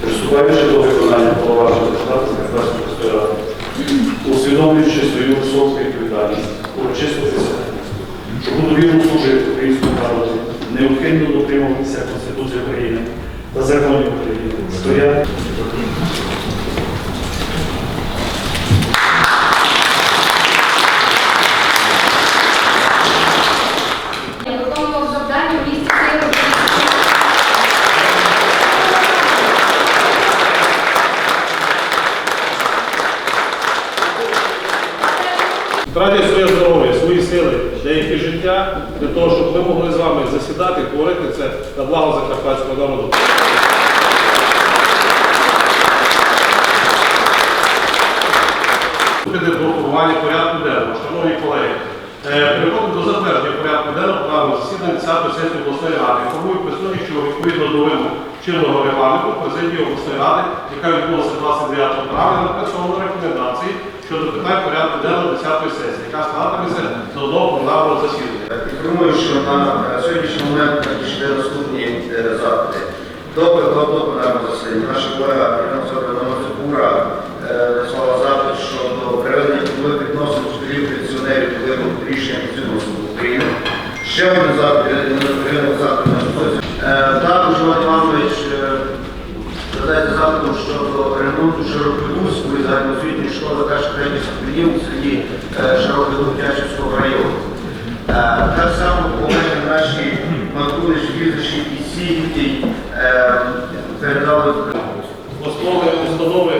Приступаючи до виконання повноважень ради, усвідомлюючи свою високу відповідальність, урочисто присягаю, що буду вірно українському народу, неухильно дотримуватися Конституції України та законів України, стояти Тратять своє здоров'я, свої сили, деякі життя для того, щоб ми могли з вами засідати, творити це на благо закарпатського народу. До порядку денного. Шановні колеги, е, переходимо до затвердження порядку денного плану засідання 10 сесії обласної ради. Формую представник, що відповідно до вимог чинного регламенту президії обласної ради, яка відбулася 29 травня, напрацьовано рекомендації щодо питань порядку денного 10 сесії, яка складатиметься з одного пленарного засідання. Інформую, що на е, сьогоднішній момент надійшли наступні е, запити. До до пленарного засідання наша колега Ірина Цукура назвала запит щодо приведення трудових відносин вчителів пенсіонерів до рішення Конституційного суду України. Ще один запит Ірина запит. Е, Також Іван Іванович е, задається запитом щодо ремонту Широкодурської загальноосвітньої школи перших третіх ступенів у селі Широкодур-Тячівського району. Е, Так само колеги наші Матулич, Візичі і Сігітій е, передали Основи установи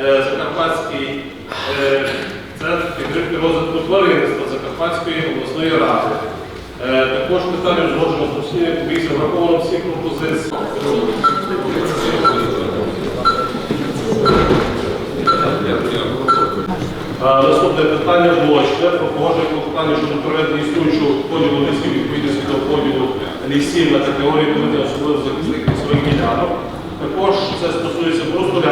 е, Закарпатський е, центр підтримки розвитку тваринництва Закарпатської обласної ради. Е, Також питання узгоджено з комісією, враховано всі пропозиції. Наступне питання блочне про погодження клопотання щодо проведення існуючого поділу лісів відповідності до поділу лісів на категорії особливо захисних лісових ділянок. Також це стосується просто